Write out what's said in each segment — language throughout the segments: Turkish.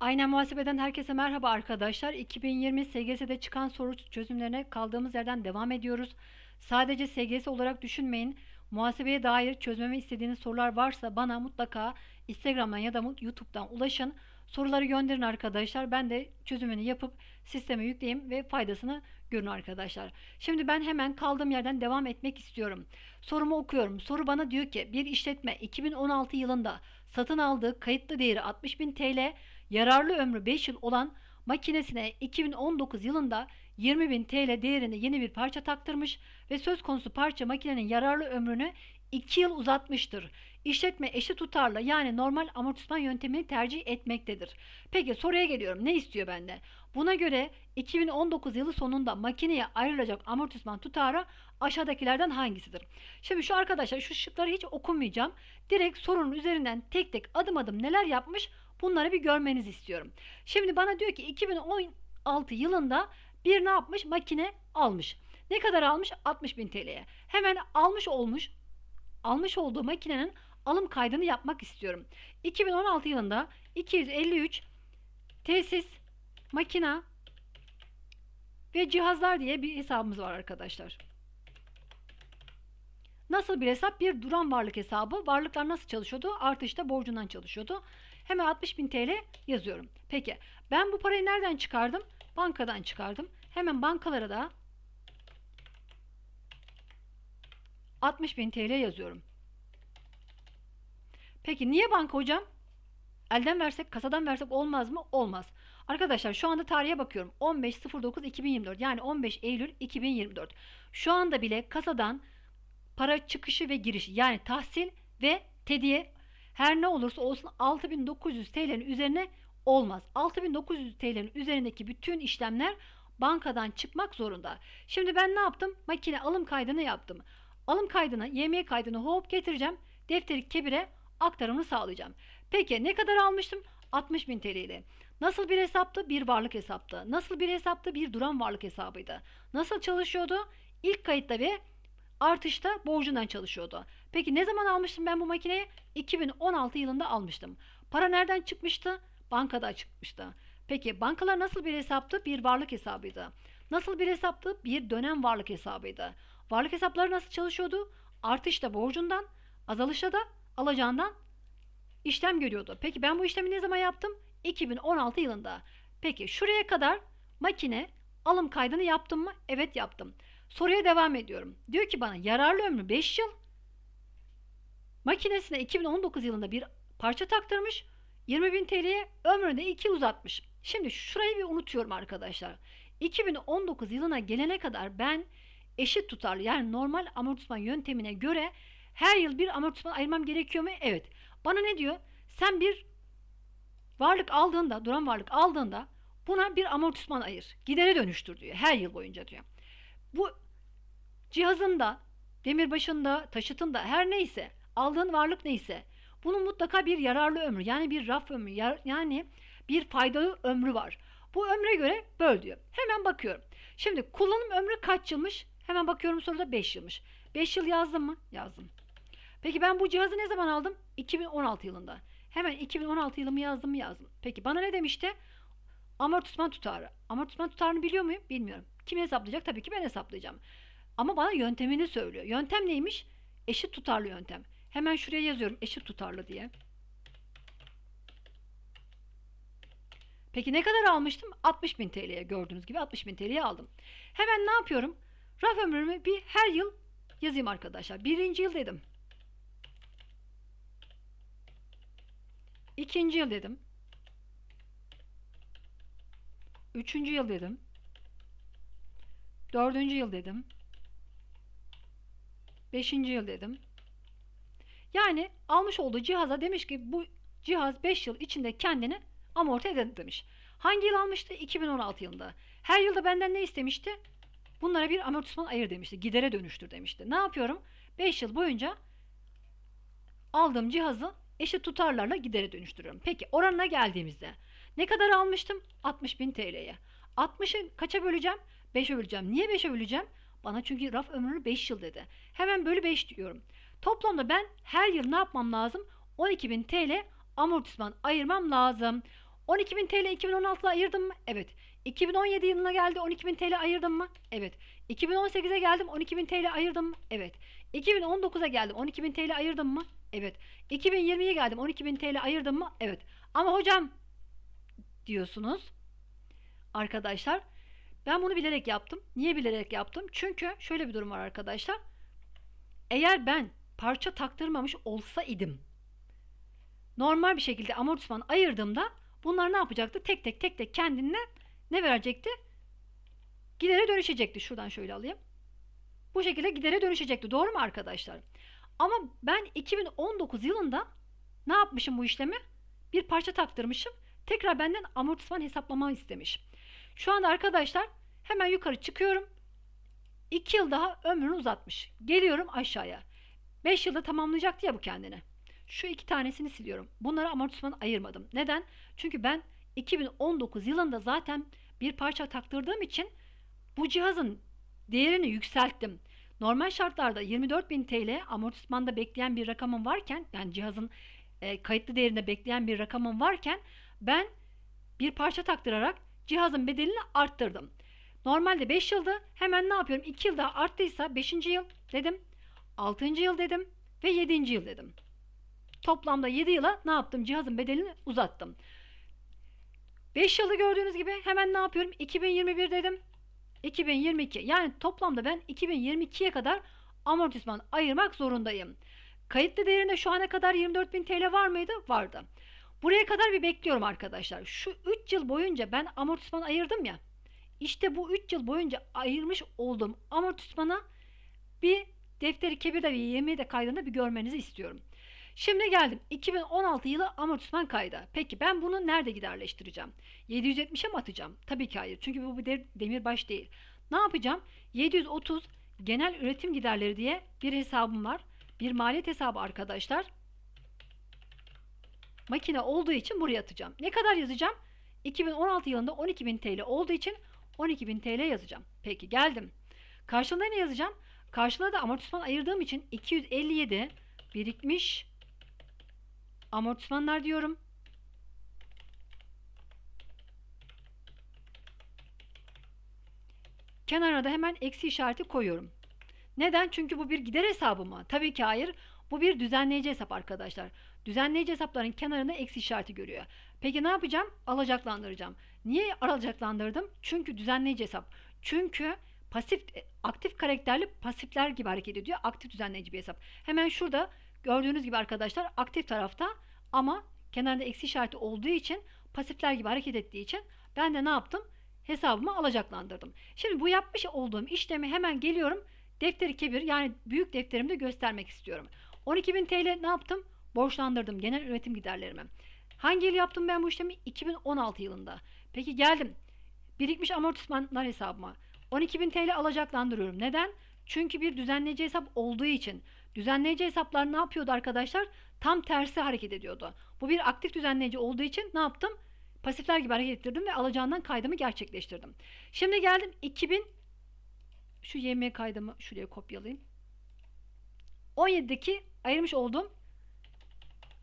Aynen muhasebeden herkese merhaba arkadaşlar. 2020 SGS'de çıkan soru çözümlerine kaldığımız yerden devam ediyoruz. Sadece SGS olarak düşünmeyin. Muhasebeye dair çözmemi istediğiniz sorular varsa bana mutlaka Instagram'dan ya da YouTube'dan ulaşın. Soruları gönderin arkadaşlar. Ben de çözümünü yapıp sisteme yükleyeyim ve faydasını görün arkadaşlar. Şimdi ben hemen kaldığım yerden devam etmek istiyorum. Sorumu okuyorum. Soru bana diyor ki bir işletme 2016 yılında satın aldığı kayıtlı değeri 60.000 TL, yararlı ömrü 5 yıl olan makinesine 2019 yılında 20.000 TL değerinde yeni bir parça taktırmış ve söz konusu parça makinenin yararlı ömrünü 2 yıl uzatmıştır. İşletme eşit tutarlı yani normal amortisman yöntemini tercih etmektedir. Peki soruya geliyorum. Ne istiyor bende? Buna göre 2019 yılı sonunda makineye ayrılacak amortisman tutarı aşağıdakilerden hangisidir? Şimdi şu arkadaşlar şu şıkları hiç okumayacağım. Direkt sorunun üzerinden tek tek adım adım neler yapmış bunları bir görmenizi istiyorum. Şimdi bana diyor ki 2016 yılında bir ne yapmış? Makine almış. Ne kadar almış? 60.000 TL'ye. Hemen almış olmuş almış olduğu makinenin alım kaydını yapmak istiyorum. 2016 yılında 253 tesis, makina ve cihazlar diye bir hesabımız var arkadaşlar. Nasıl bir hesap? Bir duran varlık hesabı. Varlıklar nasıl çalışıyordu? Artışta borcundan çalışıyordu. Hemen 60.000 TL yazıyorum. Peki ben bu parayı nereden çıkardım? Bankadan çıkardım. Hemen bankalara da 60.000 TL yazıyorum. Peki niye banka hocam? Elden versek, kasadan versek olmaz mı? Olmaz. Arkadaşlar şu anda tarihe bakıyorum. 15.09.2024 yani 15 Eylül 2024. Şu anda bile kasadan para çıkışı ve girişi yani tahsil ve tediye her ne olursa olsun 6900 TL'nin üzerine olmaz. 6900 TL'nin üzerindeki bütün işlemler bankadan çıkmak zorunda. Şimdi ben ne yaptım? Makine alım kaydını yaptım. Alım kaydını, YM kaydını hop getireceğim. Defteri kebire aktarımını sağlayacağım. Peki ne kadar almıştım? 60.000 TL ile. Nasıl bir hesaptı? Bir varlık hesaptı. Nasıl bir hesaptı? Bir duran varlık hesabıydı. Nasıl çalışıyordu? İlk kayıtta ve artışta borcundan çalışıyordu. Peki ne zaman almıştım ben bu makineyi? 2016 yılında almıştım. Para nereden çıkmıştı? Bankada çıkmıştı. Peki bankalar nasıl bir hesaptı? Bir varlık hesabıydı. Nasıl bir hesaptı? Bir dönem varlık hesabıydı. Varlık hesapları nasıl çalışıyordu? Artışta borcundan, azalışta da alacağından işlem görüyordu. Peki ben bu işlemi ne zaman yaptım? 2016 yılında. Peki şuraya kadar makine alım kaydını yaptım mı? Evet yaptım. Soruya devam ediyorum. Diyor ki bana yararlı ömrü 5 yıl. Makinesine 2019 yılında bir parça taktırmış. 20.000 TL'ye ömrünü de 2 yıl uzatmış. Şimdi şurayı bir unutuyorum arkadaşlar. 2019 yılına gelene kadar ben eşit tutarlı yani normal amortisman yöntemine göre her yıl bir amortisman ayırmam gerekiyor mu? Evet. Bana ne diyor? Sen bir varlık aldığında, duran varlık aldığında buna bir amortisman ayır. Gidere dönüştür diyor. Her yıl boyunca diyor. Bu cihazında, demirbaşında, taşıtında her neyse, aldığın varlık neyse bunun mutlaka bir yararlı ömrü yani bir raf ömrü yani bir faydalı ömrü var. Bu ömre göre böl diyor. Hemen bakıyorum. Şimdi kullanım ömrü kaç yılmış? Hemen bakıyorum soruda 5 yılmış. 5 yıl yazdım mı? Yazdım. Peki ben bu cihazı ne zaman aldım? 2016 yılında. Hemen 2016 yılımı yazdım mı yazdım. Peki bana ne demişti? Amortisman tutarı. Amortisman tutarını biliyor muyum? Bilmiyorum. Kim hesaplayacak? Tabii ki ben hesaplayacağım. Ama bana yöntemini söylüyor. Yöntem neymiş? Eşit tutarlı yöntem. Hemen şuraya yazıyorum eşit tutarlı diye. Peki ne kadar almıştım? 60.000 TL'ye gördüğünüz gibi 60.000 TL'ye aldım. Hemen ne yapıyorum? Raf ömrümü bir her yıl yazayım arkadaşlar. Birinci yıl dedim. İkinci yıl dedim. Üçüncü yıl dedim. Dördüncü yıl dedim. Beşinci yıl dedim. Yani almış olduğu cihaza demiş ki bu cihaz 5 yıl içinde kendini amorti eder demiş. Hangi yıl almıştı? 2016 yılında. Her yılda benden ne istemişti? Bunlara bir amortisman ayır demişti. Gidere dönüştür demişti. Ne yapıyorum? 5 yıl boyunca aldığım cihazı eşit tutarlarla gidere dönüştürüyorum. Peki oranına geldiğimizde ne kadar almıştım? 60.000 TL'ye. 60'ı kaça böleceğim? 5'e böleceğim. Niye 5'e böleceğim? Bana çünkü raf ömrü 5 yıl dedi. Hemen bölü 5 diyorum. Toplamda ben her yıl ne yapmam lazım? 12.000 TL amortisman ayırmam lazım. 12.000 TL 2016'da ayırdım mı? Evet. 2017 yılına geldi 12.000 TL ayırdım mı? Evet. 2018'e geldim 12.000 TL ayırdım mı? Evet. 2019'a geldim 12.000 TL ayırdım mı? Evet. 2020'ye geldim 12.000 TL ayırdım mı? Evet. Ama hocam diyorsunuz. Arkadaşlar ben bunu bilerek yaptım. Niye bilerek yaptım? Çünkü şöyle bir durum var arkadaşlar. Eğer ben parça taktırmamış olsa idim normal bir şekilde amortisman ayırdığımda bunlar ne yapacaktı? Tek tek tek tek kendine ne verecekti? Gidere dönüşecekti. Şuradan şöyle alayım. Bu şekilde gidere dönüşecekti. Doğru mu arkadaşlar? Ama ben 2019 yılında ne yapmışım bu işlemi? Bir parça taktırmışım. Tekrar benden amortisman hesaplamamı istemiş. Şu anda arkadaşlar hemen yukarı çıkıyorum. 2 yıl daha ömrünü uzatmış. Geliyorum aşağıya. 5 yılda tamamlayacaktı ya bu kendini. Şu iki tanesini siliyorum. Bunları amortisman ayırmadım. Neden? Çünkü ben 2019 yılında zaten bir parça taktırdığım için bu cihazın değerini yükselttim. Normal şartlarda 24.000 TL amortismanda bekleyen bir rakamım varken yani cihazın e, kayıtlı değerinde bekleyen bir rakamım varken ben bir parça taktırarak cihazın bedelini arttırdım. Normalde 5 yılda hemen ne yapıyorum? 2 yıl daha arttıysa 5. yıl dedim. 6. yıl dedim ve 7. yıl dedim. Toplamda 7 yıla ne yaptım? Cihazın bedelini uzattım. 5 yılı gördüğünüz gibi hemen ne yapıyorum? 2021 dedim. 2022 yani toplamda ben 2022'ye kadar amortisman ayırmak zorundayım. Kayıtlı değerinde şu ana kadar 24.000 TL var mıydı? Vardı. Buraya kadar bir bekliyorum arkadaşlar. Şu 3 yıl boyunca ben amortisman ayırdım ya. İşte bu 3 yıl boyunca ayırmış olduğum amortismana bir defteri kebirde ve yemeği de kaydında bir görmenizi istiyorum. Şimdi geldim 2016 yılı amortisman kaydı. Peki ben bunu nerede giderleştireceğim? 770'e mi atacağım? Tabii ki hayır. Çünkü bu bir demirbaş değil. Ne yapacağım? 730 genel üretim giderleri diye bir hesabım var. Bir maliyet hesabı arkadaşlar. Makine olduğu için buraya atacağım. Ne kadar yazacağım? 2016 yılında 12.000 TL olduğu için 12.000 TL yazacağım. Peki geldim. Karşılığında ne yazacağım? Karşılığında da amortisman ayırdığım için 257 birikmiş amortismanlar diyorum. Kenara da hemen eksi işareti koyuyorum. Neden? Çünkü bu bir gider hesabı mı? Tabii ki hayır. Bu bir düzenleyici hesap arkadaşlar. Düzenleyici hesapların kenarında eksi işareti görüyor. Peki ne yapacağım? Alacaklandıracağım. Niye alacaklandırdım? Çünkü düzenleyici hesap. Çünkü pasif aktif karakterli pasifler gibi hareket ediyor. Aktif düzenleyici bir hesap. Hemen şurada gördüğünüz gibi arkadaşlar aktif tarafta ama kenarda eksi işareti olduğu için pasifler gibi hareket ettiği için ben de ne yaptım? Hesabımı alacaklandırdım. Şimdi bu yapmış olduğum işlemi hemen geliyorum. Defteri kebir yani büyük defterimde göstermek istiyorum. 12.000 TL ne yaptım? Borçlandırdım genel üretim giderlerimi. Hangi yıl yaptım ben bu işlemi? 2016 yılında. Peki geldim. Birikmiş amortismanlar hesabıma. 12.000 TL alacaklandırıyorum. Neden? Çünkü bir düzenleyici hesap olduğu için. Düzenleyici hesaplar ne yapıyordu arkadaşlar? Tam tersi hareket ediyordu. Bu bir aktif düzenleyici olduğu için ne yaptım? Pasifler gibi hareket ettirdim ve alacağından kaydımı gerçekleştirdim. Şimdi geldim 2000 şu YM kaydımı şuraya kopyalayayım. 17'deki ayırmış olduğum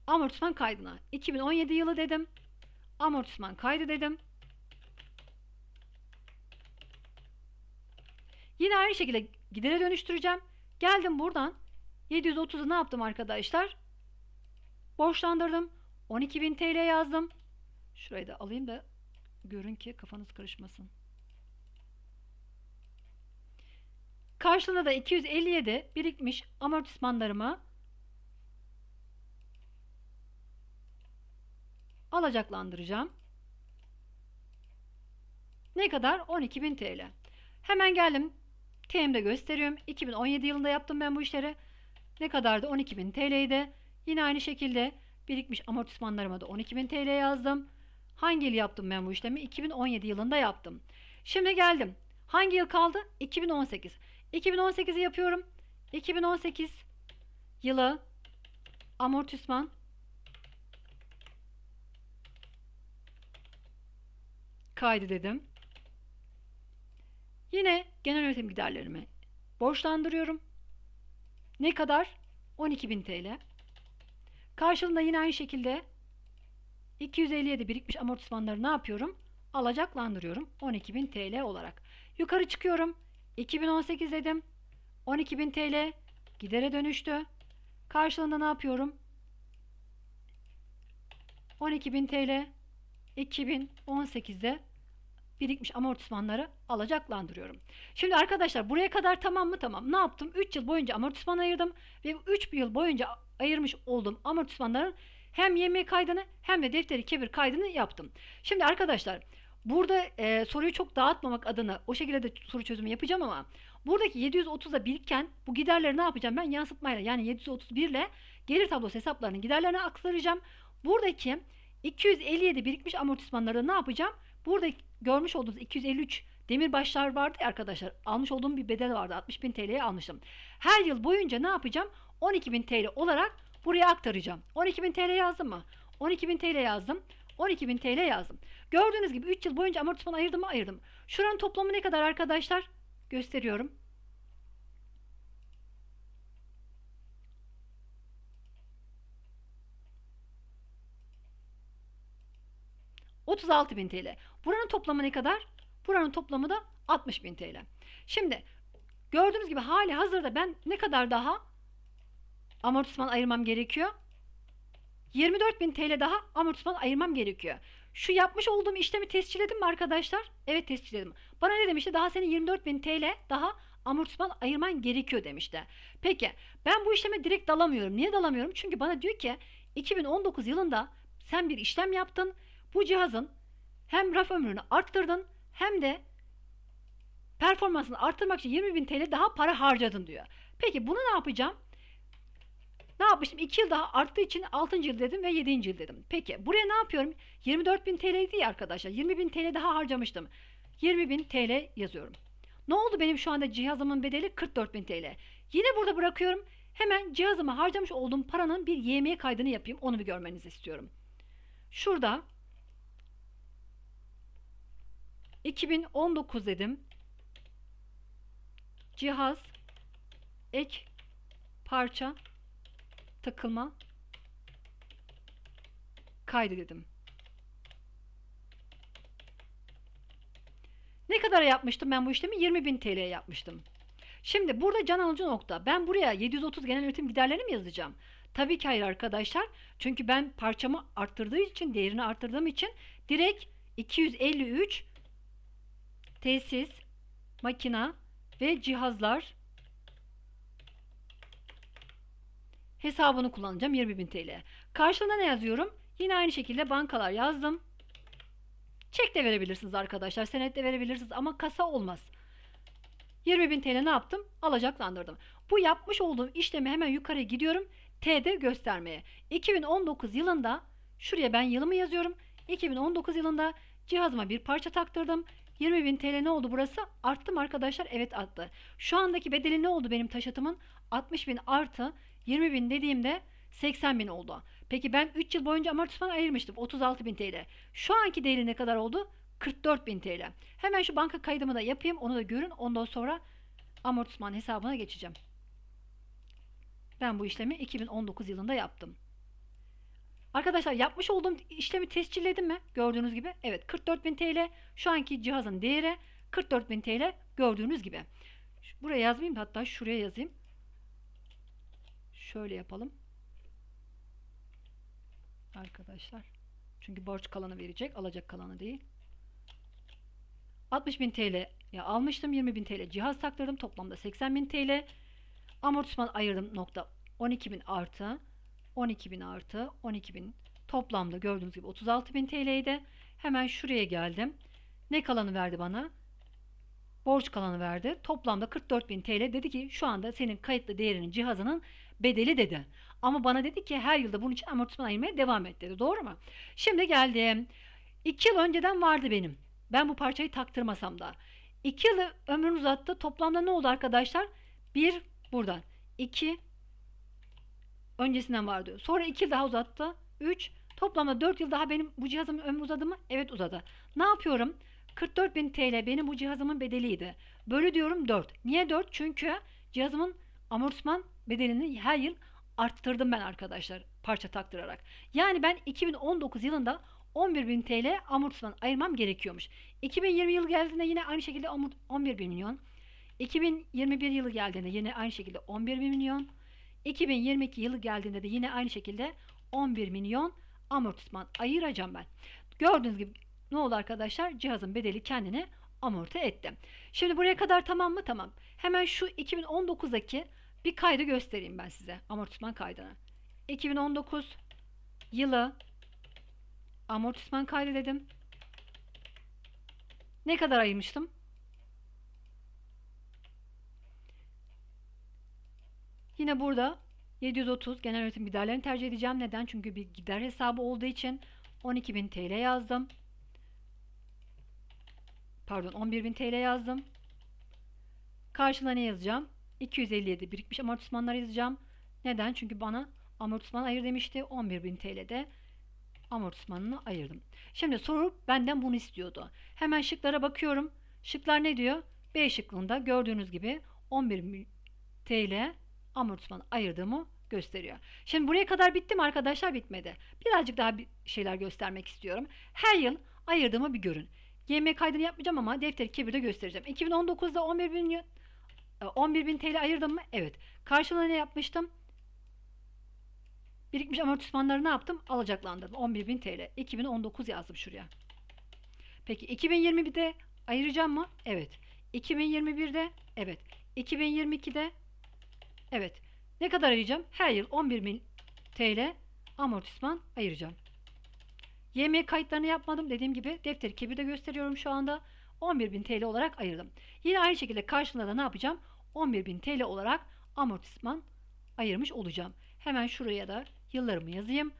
amortisman kaydına 2017 yılı dedim. Amortisman kaydı dedim. Yine aynı şekilde gidere dönüştüreceğim. Geldim buradan 730'u ne yaptım arkadaşlar? Borçlandırdım. 12.000 TL yazdım. Şurayı da alayım da görün ki kafanız karışmasın. Karşılığında da 257 birikmiş amortismanlarımı alacaklandıracağım. Ne kadar? 12.000 TL. Hemen geldim. TM'de gösteriyorum. 2017 yılında yaptım ben bu işleri. Ne kadardı? 12.000 TL'ydi. Yine aynı şekilde birikmiş amortismanlarıma da 12.000 TL yazdım. Hangi yıl yaptım ben bu işlemi? 2017 yılında yaptım. Şimdi geldim. Hangi yıl kaldı? 2018. 2018'i yapıyorum. 2018 yılı amortisman kaydı dedim. Yine genel yönetim giderlerimi borçlandırıyorum. Ne kadar? 12.000 TL. Karşılığında yine aynı şekilde 257 birikmiş amortismanları ne yapıyorum? Alacaklandırıyorum 12.000 TL olarak. Yukarı çıkıyorum. 2018 dedim. 12.000 TL gidere dönüştü. Karşılığında ne yapıyorum? 12.000 TL 2018'de birikmiş amortismanları alacaklandırıyorum. Şimdi arkadaşlar buraya kadar tamam mı? Tamam. Ne yaptım? 3 yıl boyunca amortisman ayırdım ve 3 yıl boyunca ayırmış olduğum amortismanların hem YM kaydını hem de defteri kebir kaydını yaptım. Şimdi arkadaşlar burada e, soruyu çok dağıtmamak adına o şekilde de soru çözümü yapacağım ama buradaki 730'a biriken bu giderleri ne yapacağım? Ben yansıtmayla yani 731 ile gelir tablosu hesaplarının giderlerine aktaracağım. Buradaki 257 birikmiş amortismanları ne yapacağım? Burada görmüş olduğunuz 253 demirbaşlar vardı ya arkadaşlar. Almış olduğum bir bedel vardı. 60.000 TL'ye almıştım. Her yıl boyunca ne yapacağım? 12.000 TL olarak buraya aktaracağım. 12.000 TL yazdım mı? 12.000 TL yazdım. 12.000 TL yazdım. Gördüğünüz gibi 3 yıl boyunca amortisman ayırdım mı? Ayırdım. Şuranın toplamı ne kadar arkadaşlar? Gösteriyorum. Bin TL. Buranın toplamı ne kadar? Buranın toplamı da 60.000 TL. Şimdi gördüğünüz gibi hali hazırda ben ne kadar daha amortisman ayırmam gerekiyor? 24.000 TL daha amortisman ayırmam gerekiyor. Şu yapmış olduğum işlemi tescilledim mi arkadaşlar? Evet tescilledim. Bana ne demişti? Daha senin 24.000 TL daha amortisman ayırman gerekiyor demişti. Peki ben bu işleme direkt dalamıyorum. Niye dalamıyorum? Çünkü bana diyor ki 2019 yılında sen bir işlem yaptın. Bu cihazın hem raf ömrünü arttırdın hem de performansını arttırmak için 20.000 TL daha para harcadın diyor. Peki bunu ne yapacağım? Ne yapmıştım? 2 yıl daha arttığı için 6. yıl dedim ve 7. yıl dedim. Peki buraya ne yapıyorum? 24.000 TL değil arkadaşlar. 20.000 TL daha harcamıştım. 20.000 TL yazıyorum. Ne oldu benim şu anda cihazımın bedeli 44.000 TL. Yine burada bırakıyorum. Hemen cihazıma harcamış olduğum paranın bir YM kaydını yapayım. Onu bir görmenizi istiyorum. Şurada 2019 dedim. Cihaz ek parça takılma kaydı dedim. Ne kadar yapmıştım ben bu işlemi? 20.000 TL yapmıştım. Şimdi burada can alıcı nokta. Ben buraya 730 genel üretim giderlerini mi yazacağım? Tabii ki hayır arkadaşlar. Çünkü ben parçamı arttırdığı için, değerini arttırdığım için direkt 253 tesis, makina ve cihazlar hesabını kullanacağım 20.000 TL. Karşılığında ne yazıyorum? Yine aynı şekilde bankalar yazdım. Çek de verebilirsiniz arkadaşlar. Senet de verebilirsiniz ama kasa olmaz. 20.000 TL ne yaptım? Alacaklandırdım. Bu yapmış olduğum işlemi hemen yukarı gidiyorum. T'de göstermeye. 2019 yılında şuraya ben yılımı yazıyorum. 2019 yılında cihazıma bir parça taktırdım. 20.000 TL ne oldu burası? Arttı mı arkadaşlar? Evet arttı. Şu andaki bedeli ne oldu benim taşıtımın? 60.000 artı 20.000 dediğimde 80.000 oldu. Peki ben 3 yıl boyunca amortisman ayırmıştım. 36.000 TL. Şu anki değeri ne kadar oldu? 44.000 TL. Hemen şu banka kaydımı da yapayım. Onu da görün. Ondan sonra amortisman hesabına geçeceğim. Ben bu işlemi 2019 yılında yaptım. Arkadaşlar yapmış olduğum işlemi tescilledim mi? Gördüğünüz gibi. Evet 44.000 TL. Şu anki cihazın değeri 44.000 TL gördüğünüz gibi. Buraya yazmayayım hatta şuraya yazayım. Şöyle yapalım. Arkadaşlar. Çünkü borç kalanı verecek. Alacak kalanı değil. 60.000 TL ya almıştım. 20.000 TL cihaz taktırdım. Toplamda 80.000 TL. Amortisman ayırdım nokta 12.000 artı 12.000 artı 12.000 toplamda gördüğünüz gibi 36.000 TL'ydi. Hemen şuraya geldim. Ne kalanı verdi bana? Borç kalanı verdi. Toplamda 44.000 TL dedi ki şu anda senin kayıtlı değerinin cihazının bedeli dedi. Ama bana dedi ki her yılda bunun için amortisman ayırmaya devam et dedi. Doğru mu? Şimdi geldim. 2 yıl önceden vardı benim. Ben bu parçayı taktırmasam da. 2 yıl ömrünü uzattı. Toplamda ne oldu arkadaşlar? 1 buradan. 2 öncesinden vardı. Sonra 2 yıl daha uzattı. 3 toplamda 4 yıl daha benim bu cihazımın ömrü uzadı mı? Evet uzadı. Ne yapıyorum? 44.000 TL benim bu cihazımın bedeliydi. Bölü diyorum 4. Niye 4? Çünkü cihazımın amortisman bedelini her yıl arttırdım ben arkadaşlar parça taktırarak. Yani ben 2019 yılında 11.000 TL amortisman ayırmam gerekiyormuş. 2020 yılı geldiğinde yine aynı şekilde 11 milyon. 2021 yılı geldiğinde yine aynı şekilde 11 milyon. 2022 yılı geldiğinde de yine aynı şekilde 11 milyon amortisman ayıracağım ben. Gördüğünüz gibi ne oldu arkadaşlar? Cihazın bedeli kendini amorti etti. Şimdi buraya kadar tamam mı? Tamam. Hemen şu 2019'daki bir kaydı göstereyim ben size. Amortisman kaydını. 2019 yılı amortisman kaydı dedim. Ne kadar ayırmıştım? Yine burada 730 genel üretim giderlerini tercih edeceğim. Neden? Çünkü bir gider hesabı olduğu için 12.000 TL yazdım. Pardon 11.000 TL yazdım. Karşılığına ne yazacağım? 257 birikmiş amortismanlar yazacağım. Neden? Çünkü bana amortisman ayır demişti. 11.000 TL'de amortismanını ayırdım. Şimdi soru benden bunu istiyordu. Hemen şıklara bakıyorum. Şıklar ne diyor? B şıkkında gördüğünüz gibi 11 TL amortisman ayırdığımı gösteriyor. Şimdi buraya kadar bitti mi arkadaşlar? Bitmedi. Birazcık daha bir şeyler göstermek istiyorum. Her yıl ayırdığımı bir görün. YM kaydını yapmayacağım ama defter kebirde göstereceğim. 2019'da 11 bin 11 bin TL ayırdım mı? Evet. Karşılığında ne yapmıştım? Birikmiş amortismanları ne yaptım? Alacaklandırdım. 11 bin TL. 2019 yazdım şuraya. Peki 2021'de ayıracağım mı? Evet. 2021'de? Evet. 2022'de? Evet. Ne kadar ayıracağım? Her yıl 11 bin TL amortisman ayıracağım. YM kayıtlarını yapmadım. Dediğim gibi defteri kebirde gösteriyorum şu anda. 11.000 TL olarak ayırdım. Yine aynı şekilde karşılığında da ne yapacağım? 11.000 TL olarak amortisman ayırmış olacağım. Hemen şuraya da yıllarımı yazayım.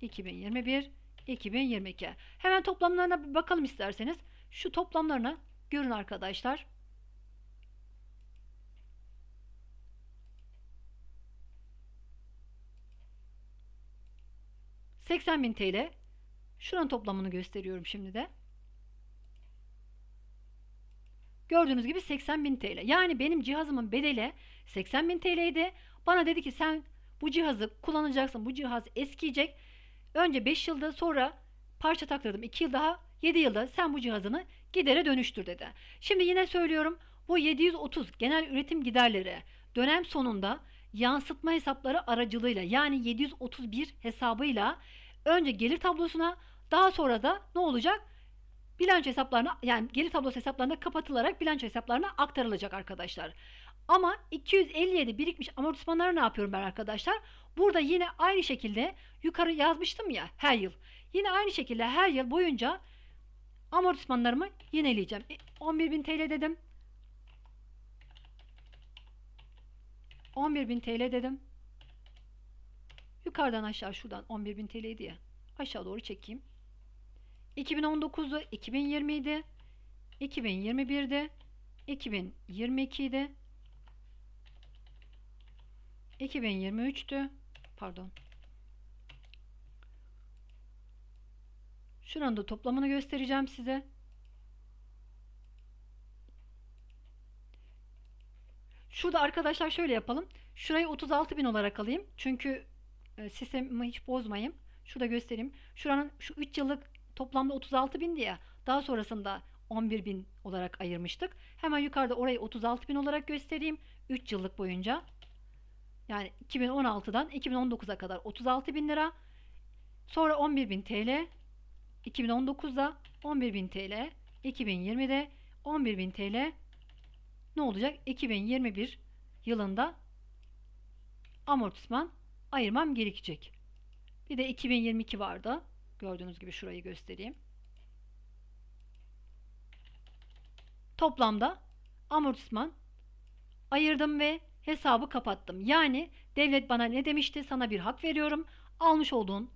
2021, 2022. Hemen toplamlarına bir bakalım isterseniz. Şu toplamlarına görün arkadaşlar. Bin TL. Şuranın toplamını gösteriyorum şimdi de. Gördüğünüz gibi 80.000 TL. Yani benim cihazımın bedeli 80.000 TL'ydi. Bana dedi ki sen bu cihazı kullanacaksın. Bu cihaz eskiyecek. Önce 5 yılda sonra parça taktırdım. 2 yıl daha 7 yılda sen bu cihazını gidere dönüştür dedi. Şimdi yine söylüyorum. Bu 730 genel üretim giderleri dönem sonunda yansıtma hesapları aracılığıyla yani 731 hesabıyla önce gelir tablosuna daha sonra da ne olacak? bilanço hesaplarına yani gelir tablosu hesaplarına kapatılarak bilanço hesaplarına aktarılacak arkadaşlar. Ama 257 birikmiş amortismanları ne yapıyorum ben arkadaşlar? Burada yine aynı şekilde yukarı yazmıştım ya her yıl. Yine aynı şekilde her yıl boyunca amortismanlarımı yineleyeceğim. E, 11.000 TL dedim. 11.000 TL dedim. Yukarıdan aşağı şuradan 11.000 TL'ydi ya. Aşağı doğru çekeyim. 2019'du, 2020'ydi, 2021'de, 2022'de, 2023'tü. Pardon. Şuranın da toplamını göstereceğim size. Şurada arkadaşlar şöyle yapalım. Şurayı 36 bin olarak alayım. Çünkü e, sistemimi hiç bozmayayım. Şurada göstereyim. Şuranın şu 3 yıllık Toplamda 36 bindi ya. Daha sonrasında 11 bin olarak ayırmıştık. Hemen yukarıda orayı 36 bin olarak göstereyim. 3 yıllık boyunca. Yani 2016'dan 2019'a kadar 36 bin lira. Sonra 11 bin TL. 2019'da 11 bin TL. 2020'de 11 bin TL. Ne olacak? 2021 yılında amortisman ayırmam gerekecek. Bir de 2022 vardı. Gördüğünüz gibi şurayı göstereyim. Toplamda amortisman ayırdım ve hesabı kapattım. Yani devlet bana ne demişti? Sana bir hak veriyorum. Almış olduğun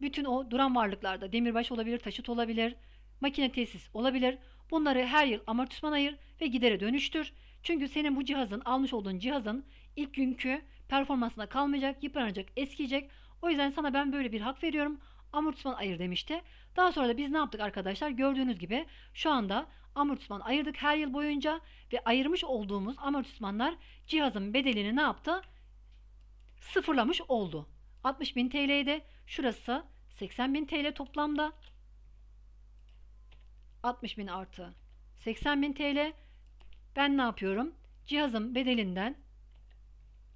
bütün o duran varlıklarda demirbaş olabilir, taşıt olabilir, makine tesis olabilir. Bunları her yıl amortisman ayır ve gidere dönüştür. Çünkü senin bu cihazın, almış olduğun cihazın ilk günkü performansına kalmayacak, yıpranacak, eskiyecek. O yüzden sana ben böyle bir hak veriyorum amortisman ayır demişti. Daha sonra da biz ne yaptık arkadaşlar? Gördüğünüz gibi şu anda amortisman ayırdık her yıl boyunca ve ayırmış olduğumuz amortismanlar cihazın bedelini ne yaptı? sıfırlamış oldu. 60.000 TL'ydi. Şurası 80.000 TL toplamda. 60.000 artı 80.000 TL. Ben ne yapıyorum? Cihazın bedelinden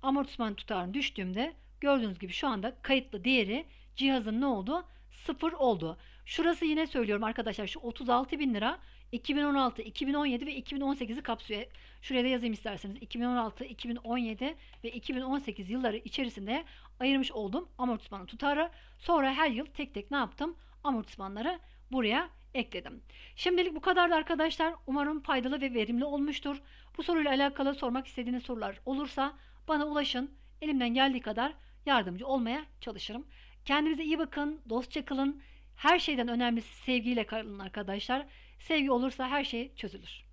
amortisman tutarını düştüğümde gördüğünüz gibi şu anda kayıtlı değeri cihazın ne oldu? Sıfır oldu. Şurası yine söylüyorum arkadaşlar şu 36 bin lira 2016, 2017 ve 2018'i kapsıyor. Şuraya da yazayım isterseniz. 2016, 2017 ve 2018 yılları içerisinde ayırmış olduğum amortismanın tutarı. Sonra her yıl tek tek ne yaptım? Amortismanları buraya ekledim. Şimdilik bu kadardı arkadaşlar. Umarım faydalı ve verimli olmuştur. Bu soruyla alakalı sormak istediğiniz sorular olursa bana ulaşın. Elimden geldiği kadar yardımcı olmaya çalışırım. Kendinize iyi bakın, dostça kalın. Her şeyden önemlisi sevgiyle kalın arkadaşlar. Sevgi olursa her şey çözülür.